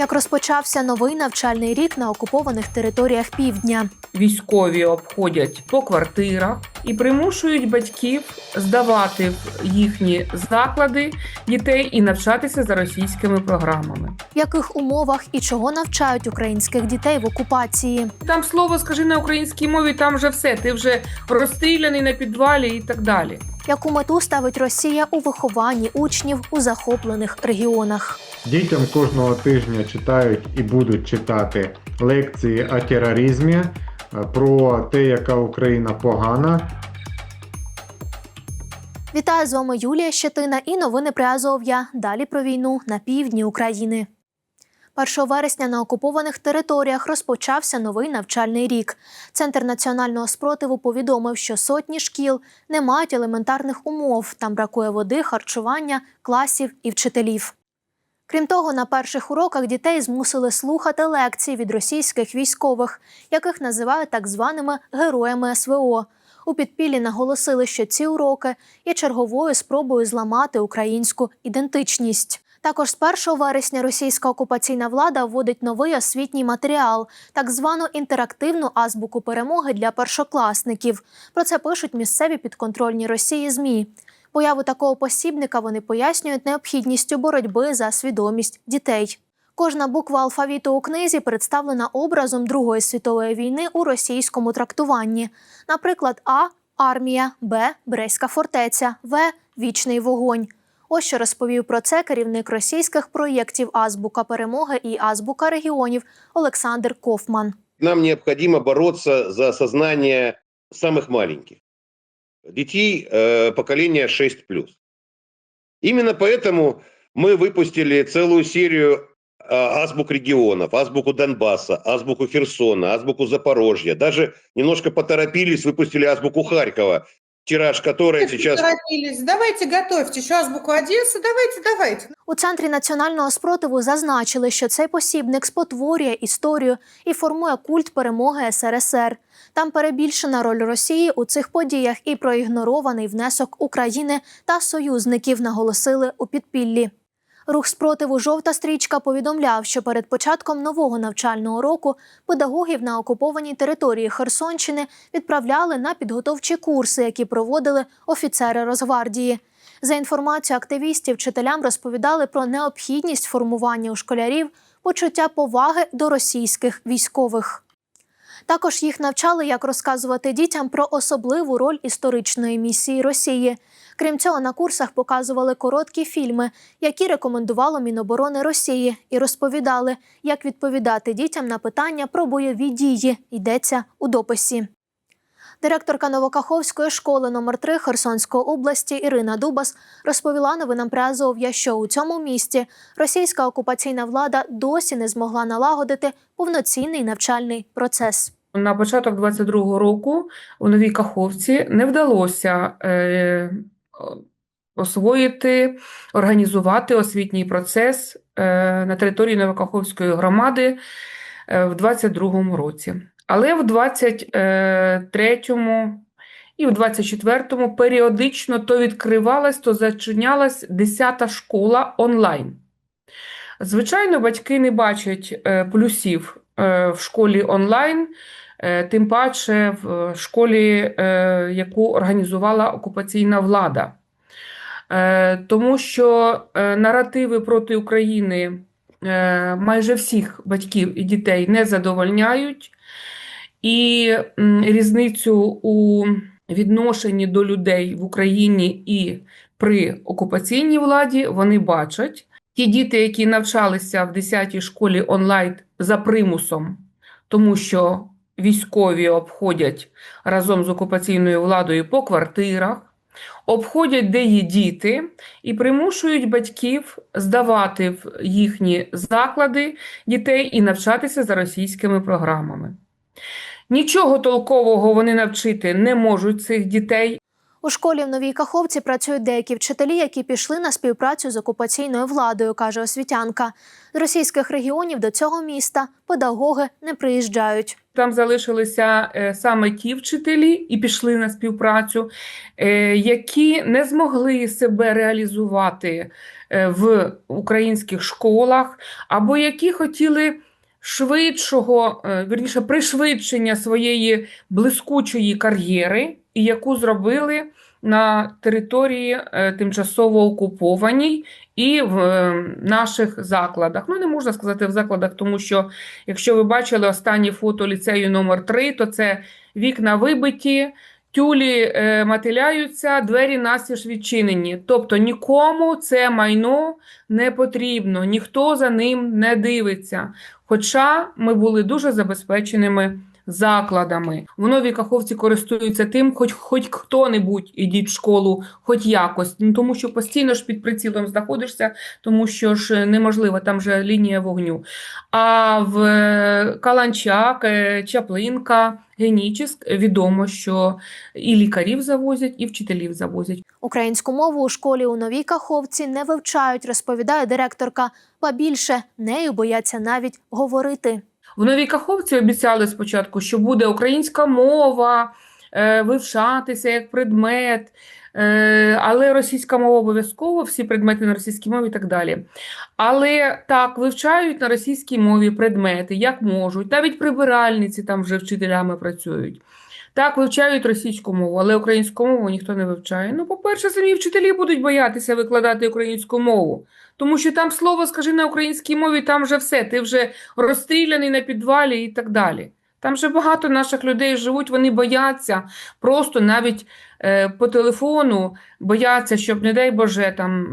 Як розпочався новий навчальний рік на окупованих територіях півдня. Військові обходять по квартирах і примушують батьків здавати в їхні заклади дітей і навчатися за російськими програмами. В яких умовах і чого навчають українських дітей в окупації? Там слово скажи на українській мові, там вже все. Ти вже розстріляний на підвалі і так далі. Яку мету ставить Росія у вихованні учнів у захоплених регіонах? Дітям кожного тижня читають і будуть читати лекції о тероризмі, про те, яка Україна погана, Вітаю з вами Юлія Щетина і новини при Азов'я. Далі про війну на півдні України. 1 вересня на окупованих територіях розпочався новий навчальний рік. Центр національного спротиву повідомив, що сотні шкіл не мають елементарних умов. Там бракує води, харчування, класів і вчителів. Крім того, на перших уроках дітей змусили слухати лекції від російських військових, яких називають так званими героями СВО. У підпіллі наголосили, що ці уроки є черговою спробою зламати українську ідентичність. Також з 1 вересня російська окупаційна влада вводить новий освітній матеріал, так звану інтерактивну азбуку перемоги для першокласників. Про це пишуть місцеві підконтрольні Росії ЗМІ. Появу такого посібника вони пояснюють необхідністю боротьби за свідомість дітей. Кожна буква алфавіту у книзі представлена образом Другої світової війни у російському трактуванні. Наприклад, А армія, Б Брестська фортеця, В вічний вогонь. Ось що розповів про це керівник російських проєктів Азбука перемоги і Азбука регіонів Олександр Кофман. Нам необходимо бороться за сознание самых маленьких. Детей э, поколения 6+. Именно поэтому мы выпустили целую серию э, азбук регионов, азбуку Донбасса, азбуку Херсона, азбуку Запорожья. Даже немножко поторопились, выпустили азбуку Харькова, тираж который сейчас... Давайте готовьте сейчас азбуку Одессы, давайте, давайте. У центрі національного спротиву зазначили, що цей посібник спотворює історію і формує культ перемоги СРСР. Там перебільшена роль Росії у цих подіях і проігнорований внесок України та союзників, наголосили у підпіллі. Рух спротиву Жовта стрічка повідомляв, що перед початком нового навчального року педагогів на окупованій території Херсонщини відправляли на підготовчі курси, які проводили офіцери Росгвардії. За інформацією активістів, вчителям розповідали про необхідність формування у школярів почуття поваги до російських військових. Також їх навчали, як розказувати дітям про особливу роль історичної місії Росії. Крім цього, на курсах показували короткі фільми, які рекомендувало Міноборони Росії, і розповідали, як відповідати дітям на питання про бойові дії. Йдеться у дописі. Директорка Новокаховської школи номер 3 Херсонської області Ірина Дубас розповіла новинам при Азов'я, що у цьому місті російська окупаційна влада досі не змогла налагодити повноцінний навчальний процес. На початок 22-го року у Новій Каховці не вдалося е, освоїти, організувати освітній процес е, на території Новокаховської громади е, в 22-му році. Але в 23-му і в 24-му періодично то відкривалась, то зачинялась 10-та школа онлайн. Звичайно, батьки не бачать е, плюсів в школі онлайн, тим паче в школі, е, яку організувала окупаційна влада. Е, Тому що е, наративи проти України е, майже всіх батьків і дітей не задовольняють, і різницю у відношенні до людей в Україні і при окупаційній владі вони бачать. Ті діти, які навчалися в 10-й школі онлайн за примусом, тому що військові обходять разом з окупаційною владою по квартирах, обходять, де є діти, і примушують батьків здавати в їхні заклади дітей і навчатися за російськими програмами. Нічого толкового вони навчити не можуть цих дітей, У школі в Новій Каховці працюють деякі вчителі, які пішли на співпрацю з окупаційною владою, каже освітянка. З російських регіонів до цього міста педагоги не приїжджають. Там залишилися е, саме ті вчителі і пішли на співпрацю, е, які не змогли себе реалізувати е, в українських школах, або які хотіли швидшого, вірніше, пришвидшення своєї блискучої кар'єри, і яку зробили на території е, тимчасово окупованій і в е, наших закладах. Ну, не можна сказати в закладах, тому що якщо ви бачили останнє фото ліцею номер 3 то це вікна вибиті, тюлі е, мотиляються, двері настіж відчинені. Тобто нікому це майно не потрібно, ніхто за ним не дивиться. Хоча ми були дуже забезпеченими закладами. В Новій Каховці користуються тим, хоч хоч хто-небудь ідіть в школу, хоч якось, ну, тому що постійно ж під прицілом знаходишся, тому що ж неможливо, там же лінія вогню. А в е, Каланчак, е, Чаплинка, Генічіськ відомо, що і лікарів завозять, і вчителів завозять. Українську мову у школі у Новій Каховці не вивчають, розповідає директорка. Ба більше нею бояться навіть говорити. В Новій Каховці обіцяли спочатку, що буде українська мова, е, вивчатися як предмет, е, але російська мова обов'язково, всі предмети на російській мові і так далі. Але так, вивчають на російській мові предмети, як можуть. Навіть прибиральниці там вже вчителями працюють. Так, вивчають російську мову, але українську мову ніхто не вивчає. Ну, по-перше, самі вчителі будуть боятися викладати українську мову, тому що там слово скажи на українській мові, там вже все, ти вже розстріляний на підвалі і так далі. Там же багато наших людей живуть, вони бояться просто навіть е, по телефону бояться, щоб, не дай Боже, там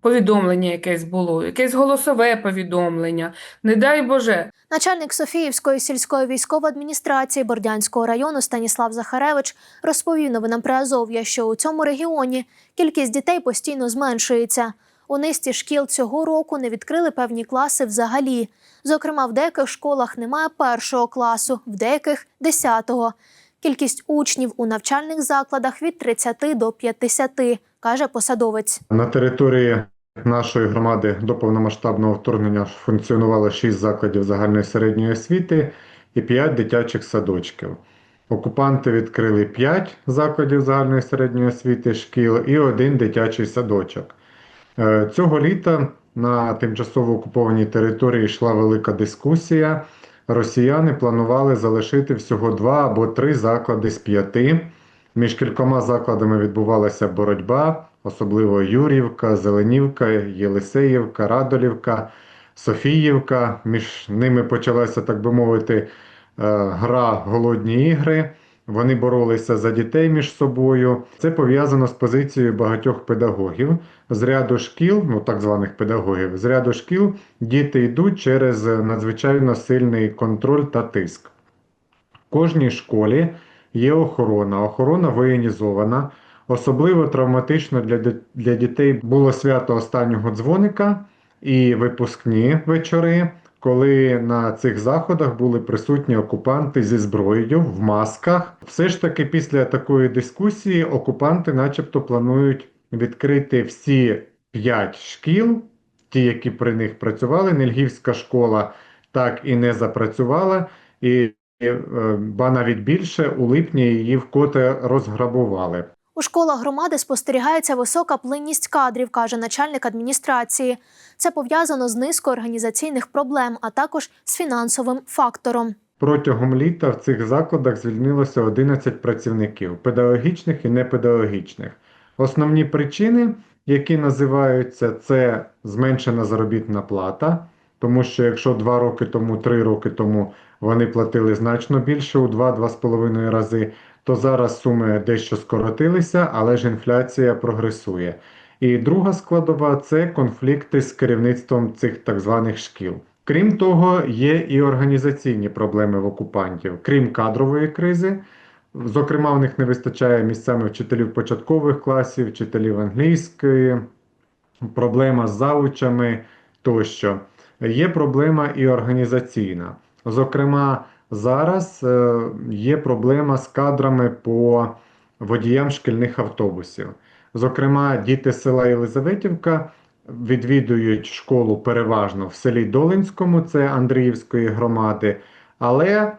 повідомлення якесь було, якесь голосове повідомлення, не дай Боже. Начальник Софіївської сільської військової адміністрації Бордянського району Станіслав Захаревич розповів новинам Приазов'я, що у цьому регіоні кількість дітей постійно зменшується. У низці шкіл цього року не відкрили певні класи взагалі. Зокрема, в деяких школах немає першого класу, в деяких десятого. Кількість учнів у навчальних закладах від 30 до 50, каже посадовець. На території нашої громади до повномасштабного вторгнення функціонувало 6 закладів загальної середньої освіти і 5 дитячих садочків. Окупанти відкрили 5 закладів загальної середньої освіти шкіл і один дитячий садочок. Е, Цього літа на тимчасово окупованій території йшла велика дискусія. Росіяни планували залишити всього два або три заклади з п'яти. Між кількома закладами відбувалася боротьба, особливо Юрівка, Зеленівка, Єлисеївка, Радолівка, Софіївка. Між ними почалася, так би мовити, е, гра голодні ігри. Вони боролися за дітей між собою. Це пов'язано з позицією багатьох педагогів. З ряду шкіл, ну так званих педагогів, з ряду шкіл діти йдуть через надзвичайно сильний контроль та тиск. В кожній школі є охорона. Охорона воєнізована. Особливо травматично для, для дітей було свято останнього дзвоника і випускні вечори, коли на цих заходах були присутні окупанти зі зброєю в масках. Все ж таки, після такої дискусії окупанти, начебто, планують відкрити всі п'ять шкіл, ті, які при них працювали. Нельгівська школа так і не запрацювала, і е, ба навіть більше у липні її вкоте розграбували. У школах громади спостерігається висока плинність кадрів, каже начальник адміністрації. Це пов'язано з низкою організаційних проблем, а також з фінансовим фактором. Протягом літа в цих закладах звільнилося 11 працівників педагогічних і непедагогічних. Основні причини, які називаються, це зменшена заробітна плата, тому що якщо 2 роки тому, 3 роки тому вони платили значно більше у 2-2,5 рази, то зараз суми дещо скоротилися, але ж інфляція прогресує. І друга складова це конфлікти з керівництвом цих так званих шкіл. Крім того, є і організаційні проблеми в окупантів, крім кадрової кризи. Зокрема, в них не вистачає місцями вчителів початкових класів, вчителів англійської, проблема з заучами тощо. Є проблема і організаційна. Зокрема, зараз е, є проблема з кадрами по водіям шкільних автобусів. Зокрема, діти села Єлизаветівка відвідують школу переважно в селі Долинському, це Андріївської громади, але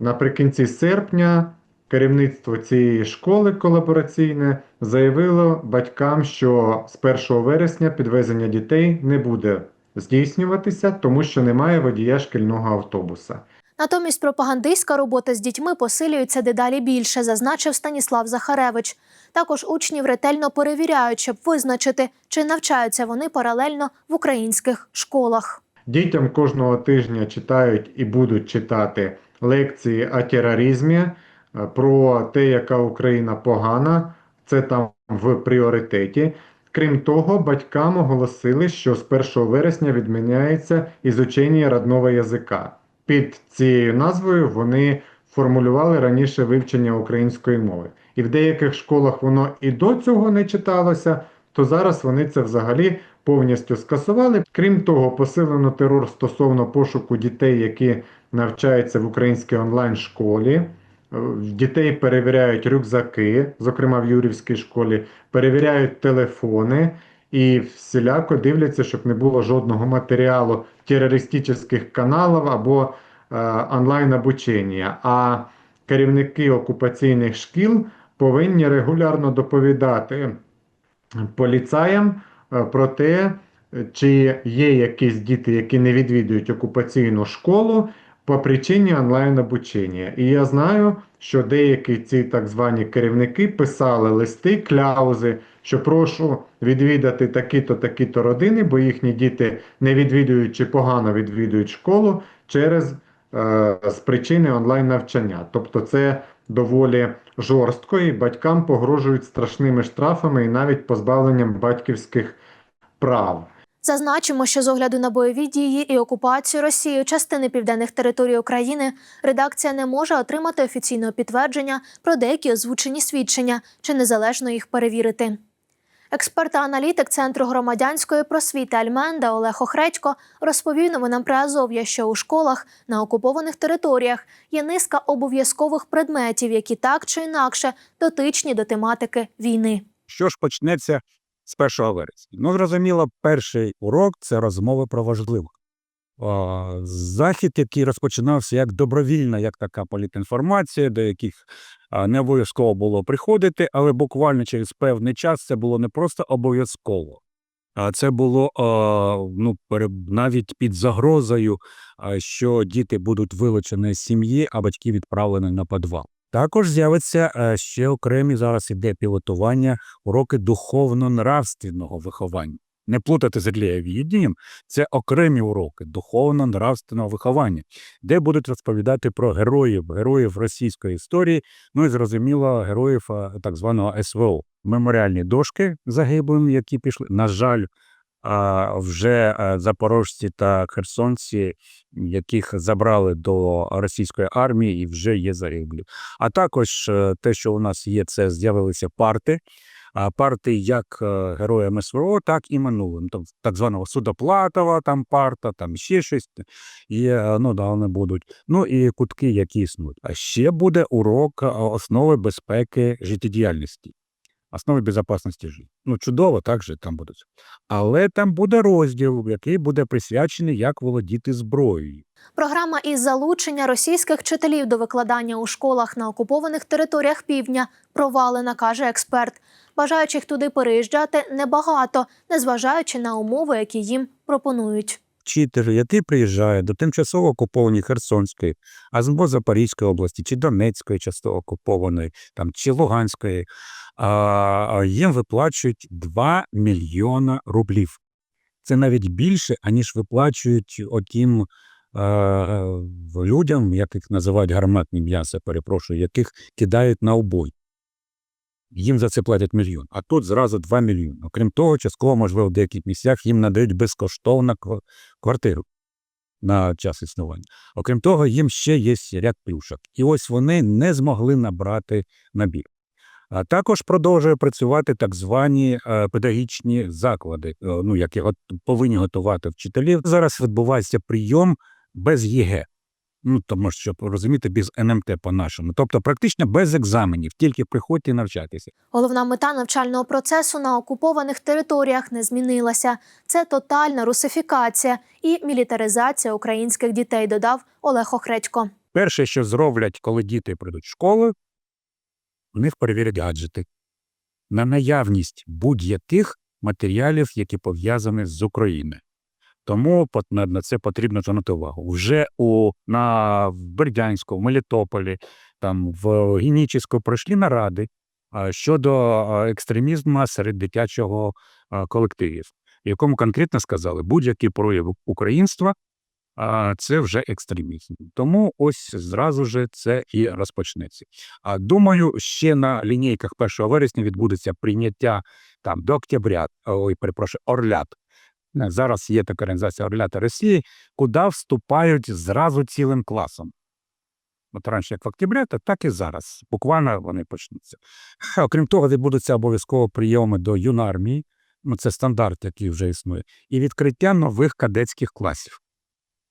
наприкінці серпня керівництво цієї школи колабораційне заявило батькам, що з 1 вересня підвезення дітей не буде здійснюватися, тому що немає водія шкільного автобуса. Натомість пропагандистська робота з дітьми посилюється дедалі більше, зазначив Станіслав Захаревич. Також учнів ретельно перевіряють, щоб визначити, чи навчаються вони паралельно в українських школах. Дітям кожного тижня читають і будуть читати лекції о тероризмі, е, про те, яка Україна погана, це там в пріоритеті. Крім того, батькам оголосили, що з 1 вересня відміняється ізучення родного язика. Під цією назвою вони формулювали раніше вивчення української мови. І в деяких школах воно і до цього не читалося, то зараз вони це взагалі повністю скасували. Крім того, посилено терор стосовно пошуку дітей, які навчаються в українській онлайн-школі. Е, дітей перевіряють рюкзаки, зокрема в Юрівській школі, перевіряють телефони і всіляко дивляться, щоб не було жодного матеріалу терористичних каналів або е, онлайн обучення. А керівники окупаційних шкіл повинні регулярно доповідати поліцаям е, про те, чи є якісь діти, які не відвідують окупаційну школу по причині онлайн обучення. І я знаю, що деякі ці так звані керівники писали листи, кляузи, що прошу відвідати такі-то, такі-то родини, бо їхні діти не відвідують чи погано відвідують школу через е, з причини онлайн навчання. Тобто це доволі жорстко, і батькам погрожують страшними штрафами і навіть позбавленням батьківських прав. Зазначимо, що з огляду на бойові дії і окупацію Росією частини південних територій України редакція не може отримати офіційного підтвердження про деякі озвучені свідчення чи незалежно їх перевірити. Експерт та аналітик Центру громадянської просвіти Альменда Олег Охредько розповів новинам при Азов'я, що у школах на окупованих територіях є низка обов'язкових предметів, які так чи інакше дотичні до тематики війни. Що ж почнеться з 1 вересня? Ну, зрозуміло, перший урок це розмови про важливе. Захід, який розпочинався як добровільна, як така політінформація, до яких не обов'язково було приходити, але буквально через певний час це було не просто обов'язково, а це було ну, навіть під загрозою, що діти будуть вилучені з сім'ї, а батьки відправлені на підвал. Також з'явиться е, ще окремі зараз іде пілотування уроки духовно-нравственного виховання. Не плутати з релігієвідінням, це окремі уроки духовно-нравственного виховання, де будуть розповідати про героїв, героїв російської історії, ну і зрозуміло, героїв е, так званого СВО. Меморіальні дошки загиблим, які пішли. На жаль, а, вже е, запорожці та херсонці, яких забрали до російської армії і вже є загиблі. А також е, те, що у нас є, це з'явилися парти. Парти як е, героям СВО, так і минулим. Тобто так званого Судоплатова, там парта, там ще щось. І е, ну, да, вони будуть. Ну і кутки, які існують. А ще буде урок е, основи безпеки життєдіяльності, основи безпечності життя. Ну, чудово, так же там будуть. Але там буде розділ, який буде присвячений, як володіти зброєю. Програма із залучення російських вчителів до викладання у школах на окупованих територіях півдня провалена, каже експерт. Бажаючих туди переїжджати небагато, незважаючи на умови, які їм пропонують. вчитель, який приїжджає до тимчасово окупованої Херсонської, або Запорізької області, чи Донецької часто окупованої, там, чи Луганської, їм виплачують 2 мільйона рублів. Це навіть більше, аніж виплачують отім людям, яких називають гарматні м'яса, перепрошую, яких кидають на обой. Їм за це платять мільйон, а тут зразу 2 мільйони. Окрім того, частково, можливо, в деяких місцях їм надають безкоштовно квартиру на час існування. Окрім того, їм ще є ряд плюшок. І ось вони не змогли набрати набір. А також продовжує працювати так звані е, педагогічні заклади, е, ну, які го- повинні готувати вчителів. Зараз відбувається прийом без ЄГЕ. Ну, тому що, розумієте, без НМТ по-нашому. Тобто практично без екзаменів, тільки приходьте навчатися. Головна мета навчального процесу на окупованих територіях не змінилася. Це тотальна русифікація і мілітаризація українських дітей, додав Олег Охредько. Перше, що зроблять, коли діти прийдуть в школу, у них перевірять гаджети на наявність будь-яких матеріалів, які пов'язані з Україною. Тому на, це потрібно звернути увагу. Вже у, на, в Бердянську, в Мелітополі, там, в Генічеську пройшли наради щодо екстремізму серед дитячого колективів, в якому конкретно сказали, будь-який прояв українства це вже екстремізм. Тому ось зразу же це і розпочнеться. А думаю, ще на лінійках 1 вересня відбудеться прийняття там до октября, ой, перепрошую, Орлят. Зараз є така організація Орлята Росії, куди вступають зразу цілим класом. От раніше як в октября, то так і зараз. Буквально вони почнуться. Окрім того, відбудуться обов'язково прийоми до юнармії, ну це стандарт, який вже існує, і відкриття нових кадетських класів,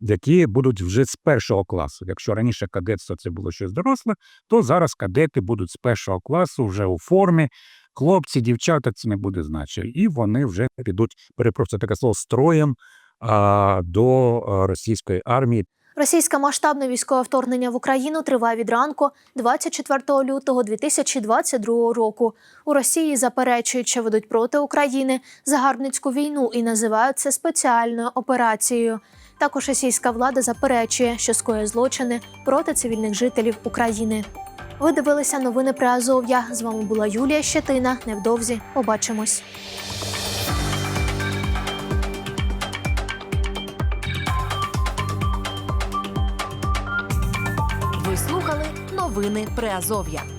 які будуть вже з першого класу. Якщо раніше кадетство це було щось доросле, то зараз кадети будуть з першого класу вже у формі. Хлопці, дівчата, це не буде значення. І вони вже підуть, перепрошую таке слово, строєм а, до російської армії. Російське масштабне військове вторгнення в Україну триває від ранку 24 лютого 2022 року. У Росії заперечують, що ведуть проти України загарбницьку війну і називають це спеціальною операцією. Також російська влада заперечує, що скоює злочини проти цивільних жителів України. Ви дивилися новини про Азов'я. З вами була Юлія Щетина. Невдовзі побачимось. Ви слухали новини Приазов'я.